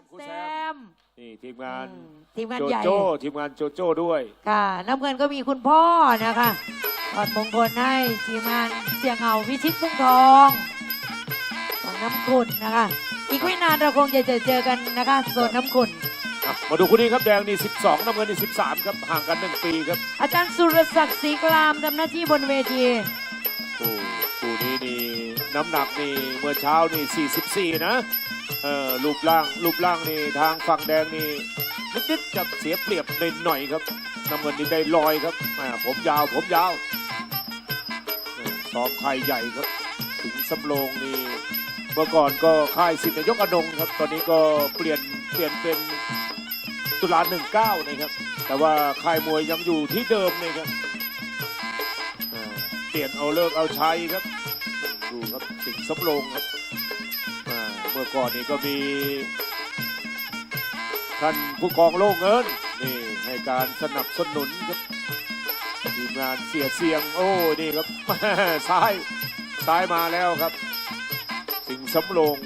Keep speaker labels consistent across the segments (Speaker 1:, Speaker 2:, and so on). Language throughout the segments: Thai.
Speaker 1: มครู
Speaker 2: แซ
Speaker 1: แซม
Speaker 2: ม
Speaker 1: นี่ทีมงาน
Speaker 2: อืมทีมงาน
Speaker 1: โจ
Speaker 2: ใหญ่
Speaker 1: โจ้ทีมงานโจโจ้ด้วย
Speaker 2: ค่ะ น้ำเงินก็มีคุณพ่อนะคะถอดมงคลให้ทีมงานเสียงเหงาวิชิตพุ่งทองของน้ำขุนนะคะ อีกไม่นานเราคงจะเจอเจอกันนะคะโซนน้ำขุน
Speaker 1: อะมาดูคู่นี้ครับแดงนี่ 12 น้ำเงินนี่ 13 ครับ ห่างกัน 1 ปีครับ
Speaker 2: อาจารย์สุรศักดิ์ศรีกลามทำหน้าที่บนเวที
Speaker 1: โอ้คู่นี้นี่น้ำหนักนี่เมื่อเช้านี่ 44 นะ เออรูปร่างรูปร่างนี่ทางฝั่งแดงนี่นิดๆกับเสียเปรียบหน่อยๆครับน้ำเงินนี่ได้ลอยครับแหมผมยาวผมยาวซ้อมค่ายใหญ่ครับ ถึงสำโรงนี่เมื่อก่อนก็ค่ายสิทธินายกอนงครับ ตอนนี้ก็เปลี่ยนเปลี่ยนเป็นตุลาหนึ่งเก้านะครับ แต่ว่าค่ายมวยยังอยู่ที่เดิมนะครับเปลี่ยนเอาเลิกเอาใช้ครับ ดูครับสิงสำโรงครับ เมื่อก่อนนี้ก็มีท่านผู้กองโล่งเงินนี่ให้การสนับสนุนครับทีมงานเสียเสียงโอ้นี่ครับซ้ายซ้ายมาแล้วครับ สิงสำโรง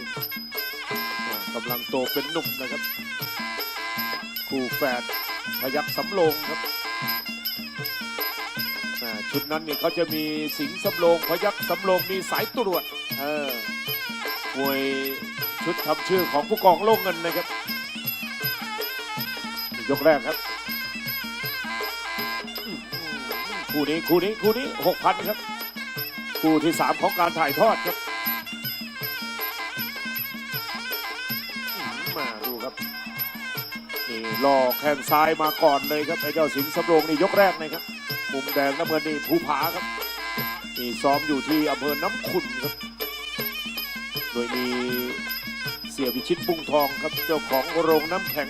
Speaker 1: กำลังโตเป็นหนุ่มนะครับคู่แฝดพยักสำโรงครับชุดนั้นเนี่ยเขาจะมีสิงสำโรงพยักสำโรงมีสายตรวจเออมวย ชุดทำชื่อของผู้กองโล่งเงินนะครับ ยกแรกครับ คู่นี้คู่นี้คู่นี้หกพันครับ คู่ที่สามของการถ่ายทอดครับมาดูครับนี่รอแข้งซ้ายมาก่อนเลยครับไอ้เจ้าสิงห์สำโรงนี่ยกแรกนะครับมุมแดงน้ำเงินนี่ภูผาครับนี่ซ้อมอยู่ที่อำเภอน้ำขุนครับ โดยมี สียวิชิตบุ้งทองครับเจ้าของโรงน้ำแข็ง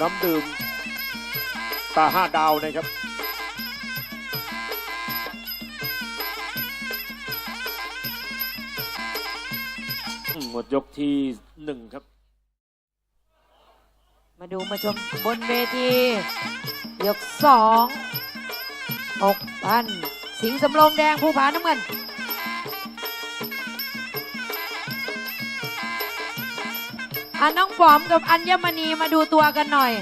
Speaker 1: น้ำดื่มตาห้าดาวนะครับหมดยกที่หนึ่งครับ
Speaker 2: มาดูมาชมบนเวที ยกสองหกพัน สิงสำโรงแดงภูผาน้ำเงิน อะน้องป๋อมกับอัญมณีมาดูตัวกันหน่อย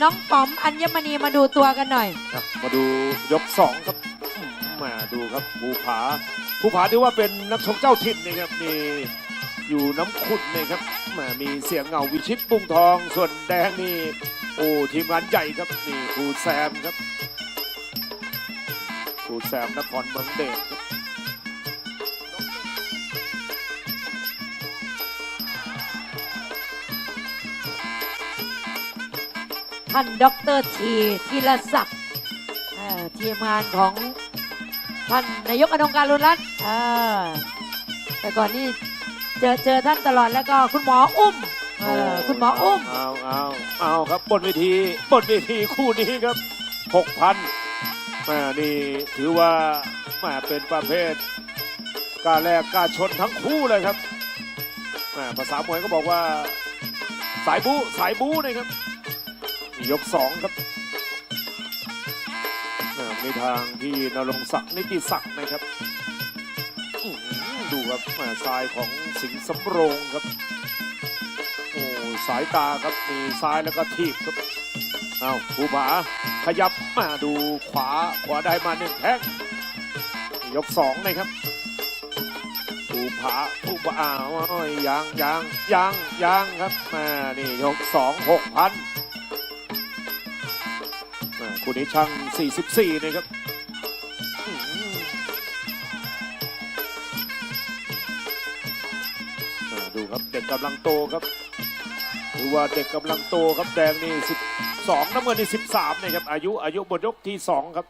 Speaker 2: น้องป๋อมอัญมณีมาดูตัวกันหน่อย
Speaker 1: ครับมาดูยกสองครับอืมมาดูครับภูผาภูผาที่ว่าเป็นนักชกเจ้าถิ่นนะครับนี่อยู่น้ำขุ่นเลยครับมามีเสียงเงาวิชิตปุ้งทอง ส่วนแดงนี่โอ้ทีมงานใหญ่ครับนี่ครูแซมครับครูแซมนครเมืองเดชครับ
Speaker 2: ท่านด็อกเตอร์ทีธีรศักดิ์ทีมงานของท่านนายกอนงการุณรัตน์แต่ก่อนนี่เจอเจอท่านตลอดแล้วก็คุณหมออุ้มคุณหมออุ้ม
Speaker 1: เอาเอาเอาครับบนเวทีบนเวทีคู่นี้ครับหกพันมานี่ถือว่ามาเป็นประเภทกล้าแลกกล้าชนทั้งคู่เลยครับแม่ภาษามวยก็บอกว่า สายบู๊สายบู๊นะครับ ยกสองครับม่ทางที่นรงศักดิ์นิติศักดิ์นะครับ ดูครับแม่ซ้ายของสิงห์สำโรงครับ โอ้สายตาครับมีซ้ายแล้วก็ทีบครับเอาภูผาขยับมาดูขวาขวาได้มาหนึ่งแข้งยกสองนะครับภูผาภูผาอ้าวโอ้ยยังยังยังยังครับมานี่ยกสองหกพัน คู่นี้ช่าง 44 นะครับอื้อหืออ่าดูครับเด็กกำลังโตครับถือว่าเด็กกำลังโตครับแดงนี่ 12 น้ำเงินนี่ 13นะครับ อายุอายุบนยกที่ 2 ครับ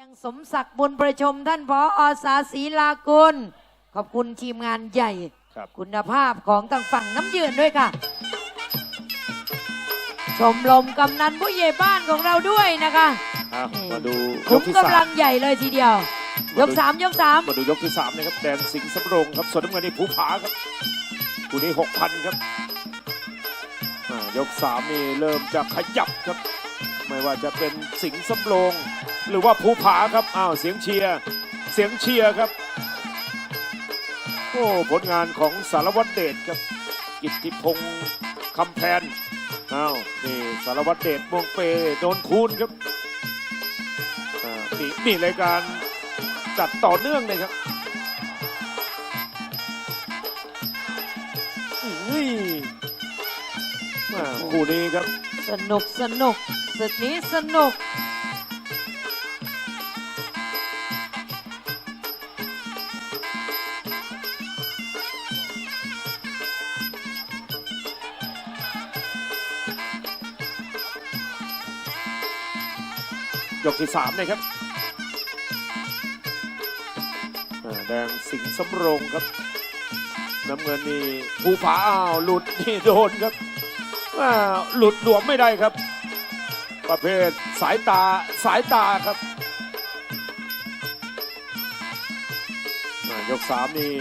Speaker 2: ยังสมศักดิ์บุญประชมท่านพออสาศรีลากุล ขอบคุณทีมงานใหญ่
Speaker 1: ครับ
Speaker 2: คุณภาพของต่างฝั่งน้ำยืนด้วยค่ะ ชมรมกำนันผู้ใหญ่บ้านของเราด้วยนะคะ
Speaker 1: อะ
Speaker 2: นี่
Speaker 1: มาดูย
Speaker 2: คุ้
Speaker 1: ก
Speaker 2: ม
Speaker 1: ที่
Speaker 2: กำลังใหญ่เลยทีเดียว ยกสามยกสาม
Speaker 1: 3มาดูยกที่3นะครับแดงสิงห์สำโรงครับส่วนน้ำเงินนี่ภูผาครับคู่นี้6,000ครับอ่ายก3นี่เริ่มจะขยับครับ ไม่ว่าจะเป็นสิงห์สำโรงหรือว่าภูผาครับอ้าวเสียงเชียร์เสียงเชียร์ครับ
Speaker 2: ร
Speaker 1: อ้ผลงานของสารวัตรเดชครับกิตติพงศ์คำแพน อ้าวนี่สารวัตรเดชม่วงเปโดนคูณครับอ่านี่นี่รายการจัดต่อเนื่องเลยครับอุ้ยมาคู่นี้ครับ
Speaker 2: สนุกสนุกสนี้สนุก
Speaker 1: ยกที่สามเลยครับแดงสิงห์สำโรงครับ น้ำเงินนี่ภูผาอ้าวหลุดนี่โดนครับหลุดหลวมไม่ได้ครับ ประเภทสายตาสายตาครับยกสามนี่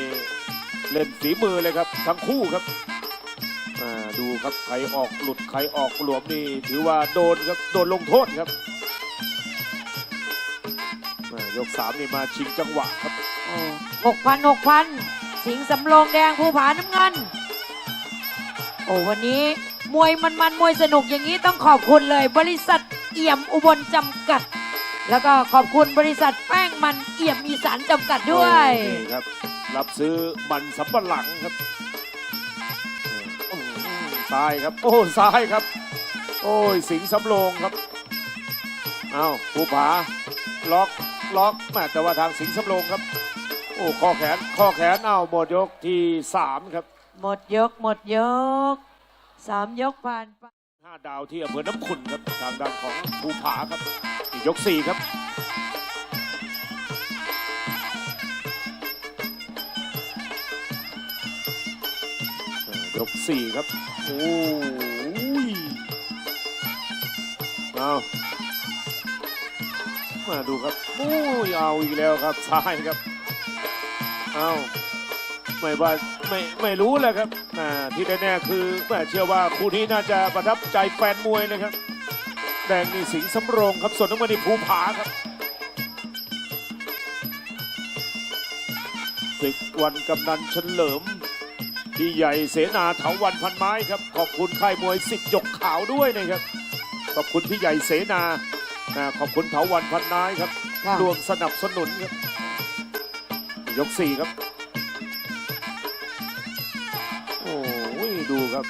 Speaker 1: เล่นฝีมือเลยครับ ทั้งคู่ครับดูครับใครออกหลุดใครออกหลวมนี่ถือว่าโดนครับโดนลงโทษครับ ยกสามนี่มาชิงจังหวะครับ
Speaker 2: หกพันหกพันสิงห์สำโรงแดงภูผาน้ำเงิน โอ้วันนี้มวยมันมันๆมวยสนุกอย่างนี้ต้องขอบคุณเลย บริษัทเอี่ยมอุบลจำกัด แล้วก็ขอบคุณบริษัทแป้งมันเอี่ยมอีสานจำกัดด้วย
Speaker 1: โอ้นี่ครับ รับซื้อมันสำปะหลังครับอืมซ้ายครับ โอ้ซ้ายครับ โอ้ยสิงห์สำโรงครับ เอาภูผาล็อก ล็อกแม่แต่ว่าทางสิงห์สำโรงครับ โอ้ข้อแขนข้อแขนเอาหมดยกที่สามครับ
Speaker 2: หมดยกหมดยกสามยกผ่านไป
Speaker 1: ห้าดาวที่อำเภอน้ำขุนครับทางด้านของภูผาครับอีกยกสี่ครับยกสี่ครับ โอ้ยเอา มาดูครับโอ้ยเอาอีกแล้วครับซ้ายครับเอาไม่ว่าไม่ไม่รู้เลยครับอ่าที่แน่ๆคือแม่เชื่อว่าคู่นี้น่าจะประทับใจแฟนมวยนะครับแดงนี่สิงสำโรงครับส่วนน้ำเงินนี่ภูผาครับศึกวันกำนันเฉลิมพี่ใหญ่เสนาเถาวันพันไม้ครับ ขอบคุณค่ายมวยสิทธิ์ยกขาวด้วยนะครับ ขอบคุณพี่ใหญ่เสนา อ่าขอบคุณเถาวันพันไม้ครับ
Speaker 2: ค่ะ
Speaker 1: รวมสนับสนุนครับ ยกสี่ครับ โอ้ยดูครับ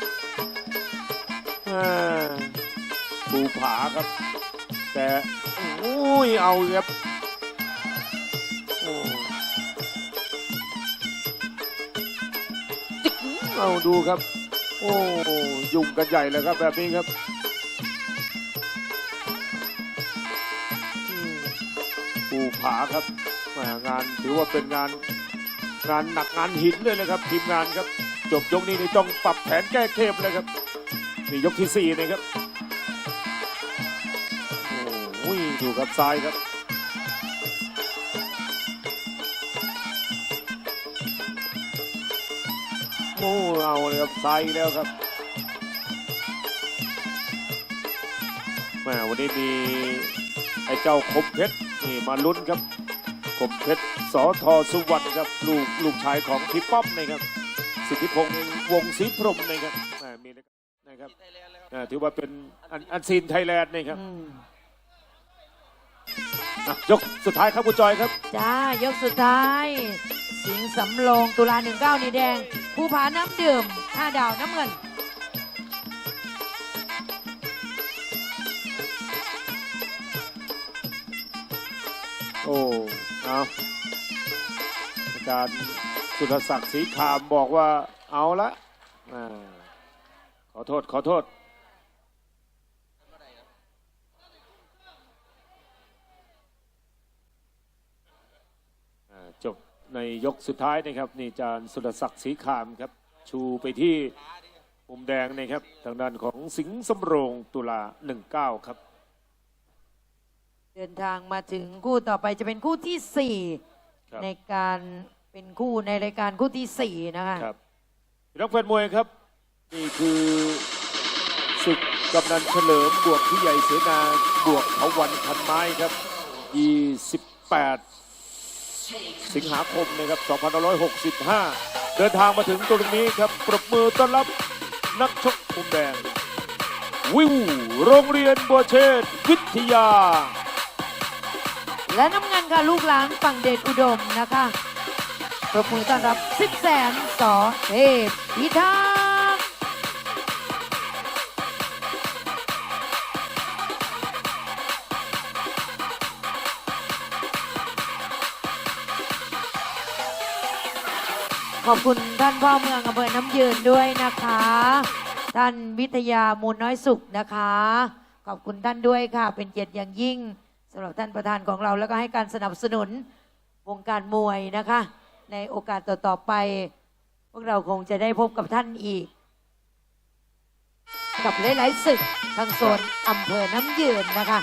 Speaker 1: อ่าภูผาครับ แต่โอ้ยเอาอีกครับโอ้จิ๊กเอาดูครับ โอ้ยุ่งกันใหญ่เลยครับแบบนี้ครับ ภูผาครับงานถือว่าเป็นงานงานหนักงานหินเลยนะครับ ทีมงานครับ จบยกนี้นี่ต้องปรับแผนแก้เกมเลยครับนี่ยกที่สี่นะครับโอ้ยดูครับซ้ายครับโอ้เอาเลยครับซ้ายแล้วครับแหมวันนี้มีไอ้เจ้าคมเพชร นี่มาลุ้นครับคมเพชรสอทอสุวรรณครับ ลูกลูกชายของพี่ป้อมนะครับ สิทธิพงษ์วงศรีพรหมนะครับแหมมีนะครับอ่าถือว่าเป็นอันอันซีนไทยแลนด์นะครับ
Speaker 2: อืม
Speaker 1: อะยกสุดท้ายครับคุณจอยครับ
Speaker 2: จ้ายกสุดท้าย สิงห์สำโรงตุลาหนึ่งเก้านี่แดงภูผาน้ำดื่มห้าดาวน้ำเงิน
Speaker 1: โอ้เอาอาจารย์สุรศักดิ์ศรีคามบอกว่าเอาละอขอโทษ ขอโทษ จบในยกสุดท้ายนะครับ นี่อาจารย์สุรศักดิ์ศรีคามครับ ชูไปที่มุมแดงนะครับ ทางด้านของสิงห์สำโรงตุลา 19 ครับ
Speaker 2: เดินทางมาถึงคู่ต่อไปจะเป็นคู่ที่สี่
Speaker 1: ครับ
Speaker 2: ในการเป็นคู่ในรายการคู่ที่สี่นะคะ
Speaker 1: ครับพี่น้องแฟนมวยครับนี่คือศึกกำนันเฉลิมบวกพี่ใหญ่เสนาบวกเขาวันพันไม้ครับ 28 สิงหาคมนะครับ2565 เดินทางมาถึงตรงนี้ครับ ปรบมือต้อนรับนักชกมุมแดง วิวโรงเรียนบัวเชษฐ์วิทยา
Speaker 2: และน้ำเงินค่ะลูกหลานฝั่งเดชอุดมนะคะปรบมือต้อนรับสิบแสนสอเทพพิทักษ์ขอบคุณท่านพ่อเมืองอำเภอน้ำยืนด้วยนะคะ ท่านวิทยามูลน้อยสุขนะคะ ขอบคุณท่านด้วยค่ะ เป็นเกียรติอย่างยิ่งำหรับท่านประธานของเราแล้วก็ให้การสนับสนุนวงการมวยนะคะ ในโอกาสต่อๆไป พวกเราคงจะได้พบกับท่านอีก กับหลายๆศึกทางโซนอำเภอน้ำยืนนะคะ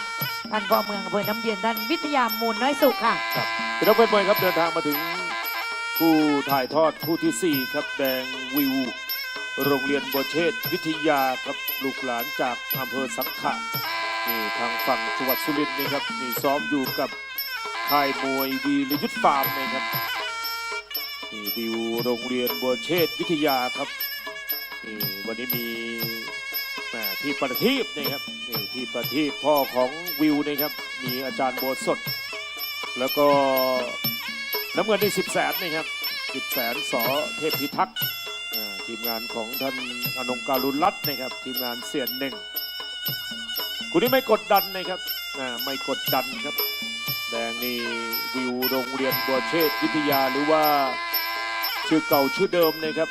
Speaker 2: ท่านพ่อเมืองอำเภอน้ำยืนท่านวิทยามูลน้อยสุขค่ะ
Speaker 1: ครับเป็นนักเป็นมวยครับเดินทางมาถึงผู้ถ่ายทอดคู่ที่ 4 ครับแดงวิว โรงเรียนบัวเชษวิทยาครับลูกหลานจากอำเภอสังขะ นี่ทางฝั่งจังหวัดสุรินทร์นี่ครับนี่ซ้อมอยู่กับค่ายมวยวีรยุทธฟาร์มนะครับนี่วิวโรงเรียนบัวเชษวิทยาครับนี่วันนี้มีแม่พี่ประทีปนะครับนี่พี่ประทีปพ่อของวิวนะครับมีอาจารย์บัวสด แล้วก็น้ำเงินนี่สิบแสนนะครับสิบแสนสอเทพพิทักษ์อ่าทีมงานของท่านอนงการุณรัตน์นะครับทีมงานเสียนหนึ่ง คุณนี่ไม่กดดันนะครับอ่าไม่กดดันครับ แดงนี่วิวโรงเรียนบัวเชษวิทยาหรือว่าชื่อเก่าชื่อเดิมนะครับ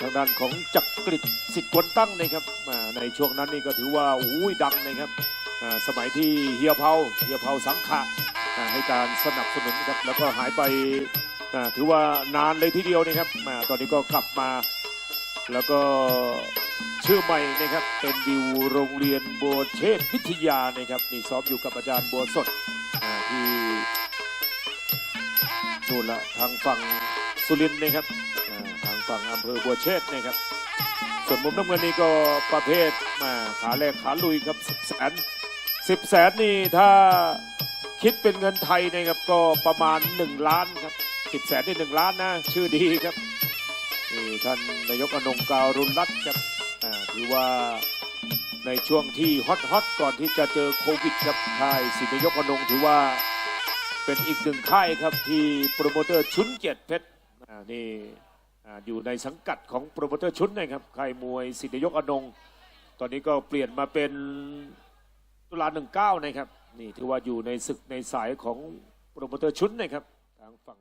Speaker 1: ทางด้านของจักริดสิทธิ์กวนตั้งนะครับในช่วงนั้นนี่ก็ถือว่าอุ้ยดังนะครับสมัยที่เฮียเผาเฮียเผาสังขะให้การสนับสนุนครับแล้วก็หายไปถือว่านานเลยทีเดียวนะครับตอนนี้ก็กลับมา แล้วก็ ชื่อใหม่นะครับเป็นวิวโรงเรียนบัวเชษวิทยานะครับนี่ซ้อมอยู่กับอาจารย์บัวสดที่นู่นละทางฝั่งสุรินทร์นะครับทางฝั่งอำเภอบัวเชษนะครับส่วนมุมน้ำเงินนี่ก็ประเภทมาขาแรกขาลุยครับสิบแสนสิบแสนนี่ถ้าคิดเป็นเงินไทยนะครับก็ประมาณ 1 ล้านครับสิบแสนได้หนึ่งล้านนะชื่อดีครับท่านนายกอนงการุณรัตน์ครับ ถือว่าในช่วงที่ฮอตฮอตก่อนที่จะเจอโควิดครับค่ายสินยกอนงถือว่าเป็นอีกหนึ่งค่ายครับที่โปรโมเตอร์ชุนเกียรติเพชรนี่อยู่ในสังกัดของโปรโมเตอร์ชุนนะครับค่ายมวยสินยกอนงตอนนี้ก็เปลี่ยนมาเป็นตุลาหนึ่งเก้านะครับนี่ถือว่าอยู่ในศึกในสายของโปรโมเตอร์ชุนนะครับทางฝั่ง